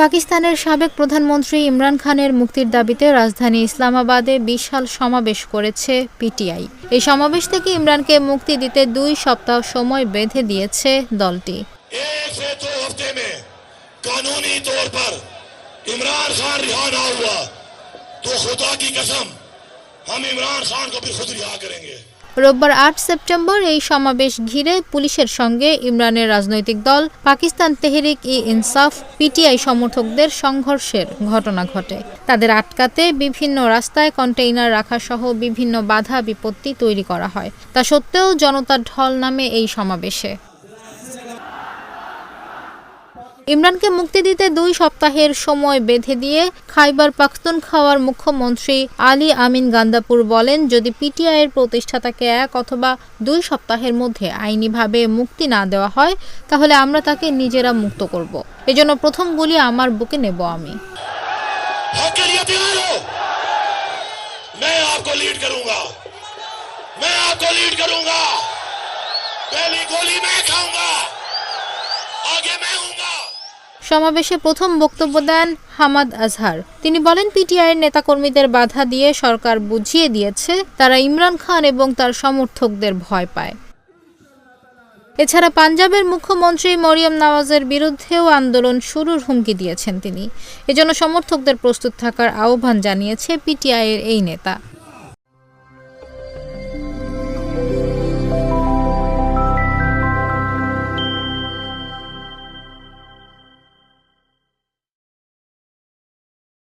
পাকিস্তানের সাবেক প্রধানমন্ত্রী ইমরান খানের মুক্তির দাবিতে রাজধানী ইসলামাবাদে বিশাল সমাবেশ করেছে পিটিআই এই সমাবেশ থেকে ইমরানকে মুক্তি দিতে দুই সপ্তাহ সময় বেঁধে দিয়েছে দলটি एक से दो हफ्ते में कानूनी तौर पर इमरान खान रिहा ना हुआ तो खुदा की कसम हम इमरान खान को भी खुद रिहा करेंगे রোববার আট সেপ্টেম্বর এই সমাবেশ ঘিরে পুলিশের সঙ্গে ইমরানের রাজনৈতিক দল, পাকিস্তান তেহরিক ই ইনসাফ, পিটিআই সমর্থকদের সংঘর্ষের ঘটনা ঘটে। তাদের আটকাতে বিভিন্ন রাস্তায় কন্টেইনার রাখা সহ বিভিন্ন বাধা বিপত্তি তৈরি করা হয়। তা সত্ত্বেও জনতার ঢল নামে এই সমাবেশে। ইমরানকে মুক্তি দিতে দুই সপ্তাহের সময় বেঁধে দিয়ে খাইবার পাখতুনখাওয়ার মুখ্যমন্ত্রী আলী আমিন গান্দাপুর বলেন যদি পিটিআইয়ের প্রতিষ্ঠাতাকে এক অথবা দুই সপ্তাহের মধ্যে আইনিভাবে মুক্তি না দেওয়া হয় তাহলে আমরা তাকে নিজেরা মুক্ত করব এজন্য প্রথম গুলি আমার বুকে নেব আমি हक के लिए तैयार हो मैं आपको लीड करूंगा मैं आपको लीड करूंगा पहली गोली मैं खाऊंगा आगे मैं हूंगा সমাবেশে প্রথম বক্তব্য দেন হামাদ আজহার। তিনি বলেন পিটিআইয়ের নেতাকর্মীদের বাধা দিয়ে সরকার বুঝিয়ে দিয়েছে, তারা ইমরান খান এবং তার সমর্থকদের ভয় পায়। এছাড়া পাঞ্জাবের মুখ্যমন্ত্রী মরিয়ম নওয়াজের বিরুদ্ধেও আন্দোলন শুরুর হুমকি দিয়েছেন তিনি। এজন্য সমর্থকদের প্রস্তুত থাকার আহ্বান জানিয়েছে পিটিআইয়ের এই নেতা।